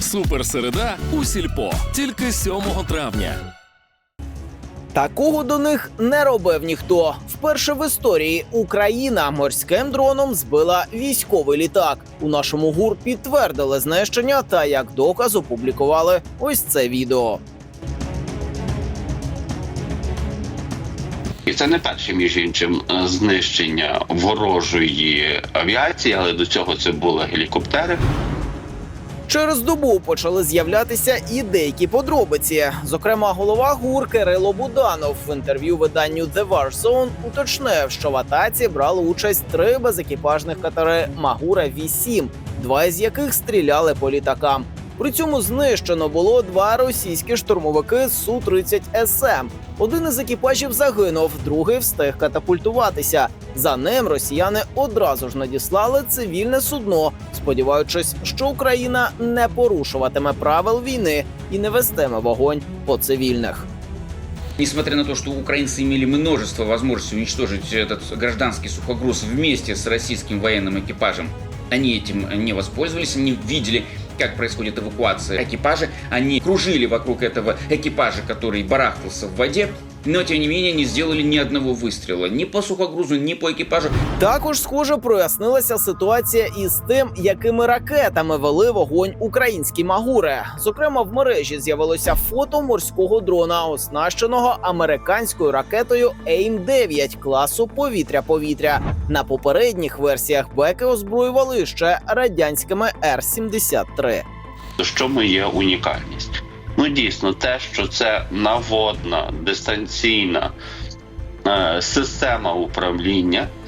Суперсереда у сільпо тільки 7 травня. Такого до них не робив ніхто. Вперше в історії Україна морським дроном збила військовий літак. У нашому гур підтвердили знищення та як доказ опублікували ось це відео. І це не перше, між іншим, е, знищення ворожої авіації, але до цього це були гелікоптери. Через добу почали з'являтися і деякі подробиці. Зокрема, голова ГУР Кирило Буданов в інтерв'ю виданню The War Zone уточнив, що в атаці брали участь три безекіпажних катери Магура 8 два із яких стріляли по літакам. При цьому знищено було два російські штурмовики су 30 СМ. Один із екіпажів загинув, другий встиг катапультуватися. За ним росіяни одразу ж надіслали цивільне судно, сподіваючись, що Україна не порушуватиме правил війни і не вестиме вогонь по цивільних. Несмотря на то, что украинцы имели множество возможностей уничтожить этот гражданский сухогруз вместе с российским военным экипажем, они этим не воспользовались, они видели, как происходит эвакуация экипажа, они кружили вокруг этого экипажа, который барахтался в воде, но тем не менее не сделали ни одного выстрела ни по сухогрузу, ни по экипажу. Також, схоже, прояснилася ситуація із тим, якими ракетами вели вогонь українські магури. Зокрема, в мережі з'явилося фото морського дрона, оснащеного американською ракетою AIM-9 класу повітря-повітря. На попередніх версіях беки озброювали ще радянськими Р-73. Що ми є унікальність? Ну дійсно, те, що це наводна дистанційна е, система управління.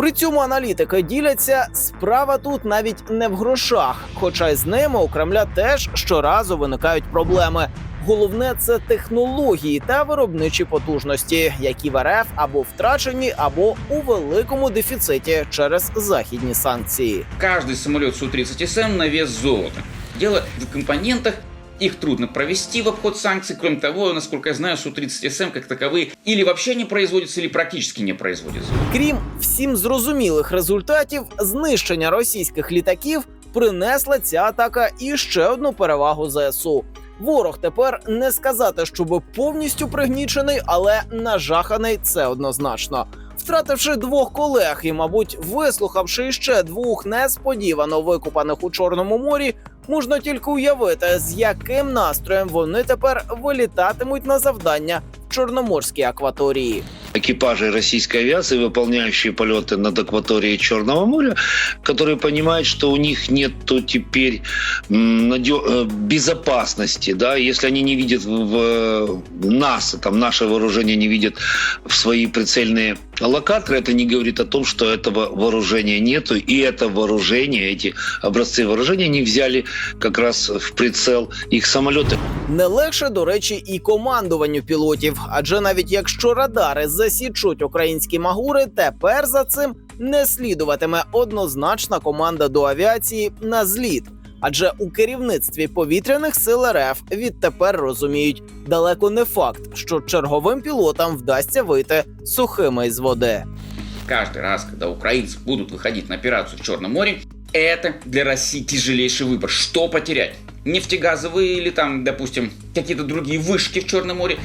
При цьому аналітики діляться, справа тут навіть не в грошах, хоча й з ними у Кремля теж щоразу виникають проблеми. Головне це технології та виробничі потужності, які в РФ або втрачені, або у великому дефіциті через західні санкції. Каждый самолет Су-30СМ на вес золота. Дело в компонентах, их трудно провести в обход санкций. Кроме того, насколько я знаю, Су-30СМ как таковые или вообще не производятся, или практически не производятся. Крім всім зрозумілих результатів, знищення російських літаків принесла ця атака і ще одну перевагу ЗСУ. Ворог тепер не сказати, щоб повністю пригнічений, але нажаханий це однозначно. Втративши двох колег і, мабуть, вислухавши ще двох несподівано викупаних у Чорному морі, можна тільки уявити, з яким настроєм вони тепер вилітатимуть на завдання в Чорноморській акваторії. экипажи российской авиации, выполняющие полеты над акваторией Черного моря, которые понимают, что у них нет теперь м, надё- э, безопасности, да, если они не видят в, в нас, там наше вооружение не видят в свои прицельные локаторы, это не говорит о том, что этого вооружения нету, и это вооружение, эти образцы вооружения не взяли как раз в прицел их самолеты. Не легше, до речі, і командуванню пілотів, адже навіть якщо радари засічуть українські магури, тепер за цим не слідуватиме однозначна команда до авіації на зліт. Адже у керівництві повітряних сил РФ відтепер розуміють, далеко не факт, що черговим пілотам вдасться вийти сухими із води. Каждый раз, когда украинцы будут выходить на операцию в Черном море, это для России тяжелейший выбор. Что потерять? Нефтегазовые или там, допустим, какие-то другие вышки в Черном море,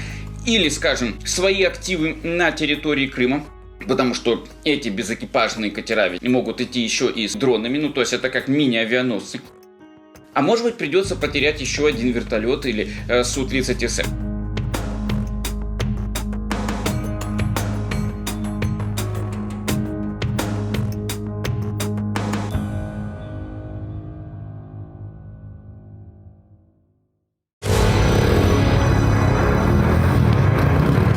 или, скажем, свои активы на территории Крыма, Потому что эти безэкипажные катера ведь могут идти еще и с дронами, ну то есть это как мини-авианосцы. А может быть придется потерять еще один вертолет или э, Су-30СМ.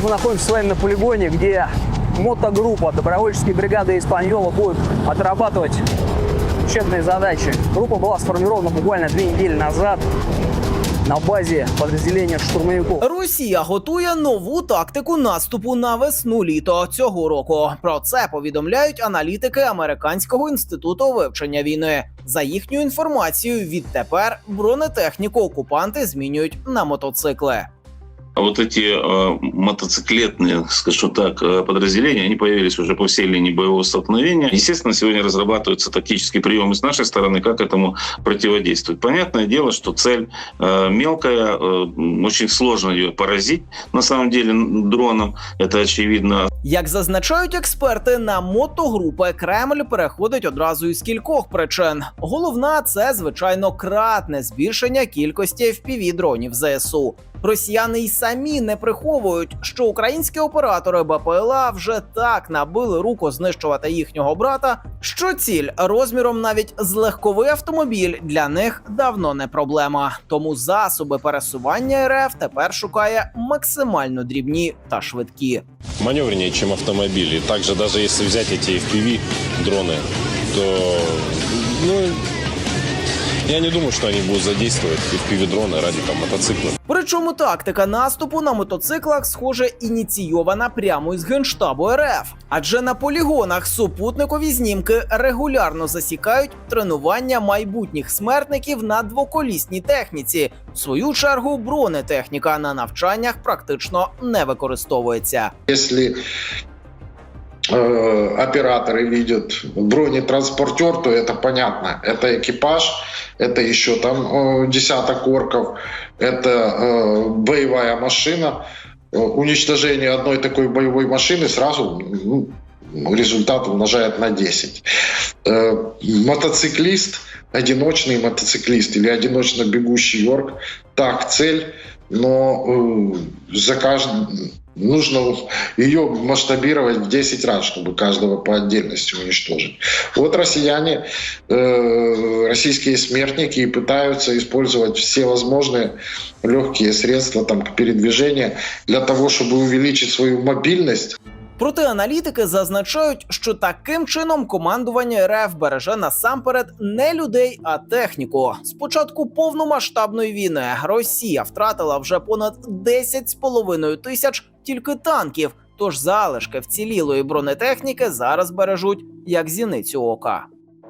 Мы находимся с вами на полигоне, где мотогруппа добровольческие бригады Испаньола будет отрабатывать учебные задачи. Группа была сформирована буквально две недели назад. на базе подразделения штурмовиков. Росія готує нову тактику наступу на весну-літо цього року. Про це повідомляють аналітики Американського інституту вивчення війни. За їхньою інформацією, відтепер бронетехніку окупанти змінюють на мотоцикли А вот эти э, мотоциклетные, скажу так, э, подразделения, они появились уже по всей линии боевого столкновения. Естественно, сегодня разрабатываются тактические приемы с нашей стороны, как этому противодействовать. Понятное дело, что цель э, мелкая, э, очень сложно ее поразить, на самом деле, н- дроном, это очевидно. Як зазначають експерти, на мотогрупи Кремль переходить одразу із кількох причин. Головна це звичайно кратне збільшення кількості fpv дронів ЗСУ. Росіяни й самі не приховують, що українські оператори БПЛА вже так набили руку знищувати їхнього брата, що ціль розміром навіть з легковий автомобіль для них давно не проблема. Тому засоби пересування РФ тепер шукає максимально дрібні та швидкі. маневреннее, чем автомобили. Также даже если взять эти FPV дроны, то ну, я не думаю, что они будут задействовать FPV дроны ради там мотоциклов. Причому тактика наступу на мотоциклах, схоже, ініційована прямо із генштабу РФ. Адже на полігонах супутникові знімки регулярно засікають тренування майбутніх смертників на двоколісній техніці. В свою чергу бронетехніка на навчаннях практично не використовується. Если э, операторы видят бронетранспортер, то это понятно. Это экипаж, это еще там э, десяток орков, это э, боевая машина. Э, Уничтожение одной такой боевой машины сразу ну, результат умножает на 10. Э, мотоциклист, одиночный мотоциклист или одиночно бегущий орк, так, цель, но э, за каждым нужно ее масштабировать в 10 раз, чтобы каждого по отдельности уничтожить. Вот россияне, э, российские смертники пытаются использовать все возможные легкие средства там, к передвижению для того, чтобы увеличить свою мобильность. Проте аналітики зазначають, що таким чином командування РФ береже насамперед не людей, а техніку. З початку повномасштабної війни Росія втратила вже понад 10,5 тисяч тільки танків. Тож залишки вцілілої бронетехніки зараз бережуть як зіницю ока.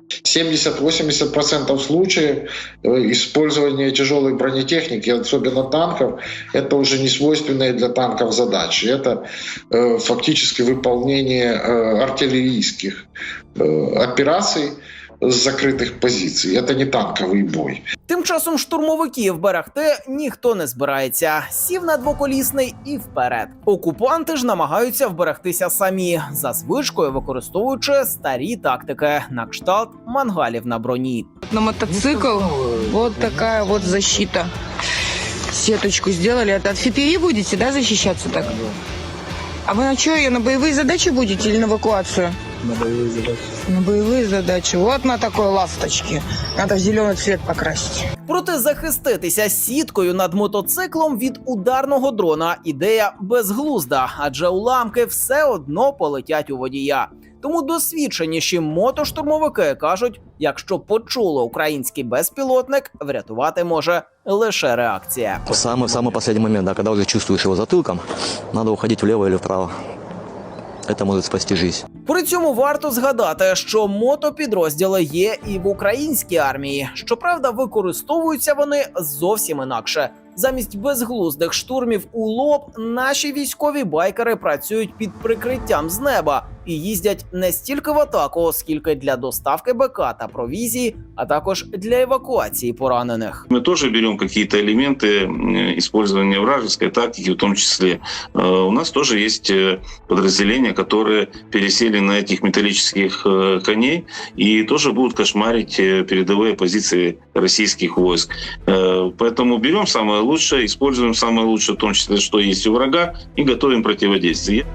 70-80% случаев э, использования тяжелой бронетехники, особенно танков, это уже не свойственные для танков задачи. Это э, фактически выполнение э, артиллерийских операций с закрытых позиций. Это не танковый бой. Тим часом штурмовиків берегти ніхто не збирається. Сів на двоколісний і вперед. Окупанти ж намагаються вберегтися самі, за звичкою використовуючи старі тактики на кшталт мангалів на броні. На мотоцикл вот такая вот защита. Сеточку сделали. Это от FPV будете, да, защищаться так? А вы на что ее, на боевые задачи будете или на эвакуацию? На боевые задачи. На боевые задачи. Вот на такой ласточке. Надо в зеленый цвет покрасить. Проте захиститися сіткою над мотоциклом від ударного дрона ідея безглузда, адже уламки все одно полетять у водія. Тому досвідченіші мотоштурмовики кажуть, якщо почули український безпілотник, врятувати може лише реакція. Самый-самый последний момент, да, когда уже чувствуешь его затылком, надо уходить влево или вправо. Это может спасти жизнь. При цьому варто згадати, що мотопідрозділи є і в українській армії. Щоправда, використовуються вони зовсім інакше. Замість безглуздих штурмів у лоб наші військові байкери працюють під прикриттям з неба і їздять не стільки в атаку, скільки для доставки БК та провізії, а також для евакуації поранених. Мы тоже берем какие-то элементы э, использования вражеской тактики, в том числе. Э, У нас тоже есть э, подразделения, которые пересели на этих металлических э, коней и тоже будут кошмарить э, передовые позиции российских войск. Э, Поэтому берем самое лучшее, используем самое лучшее, в том числе, что есть у врага, и готовим противодействие.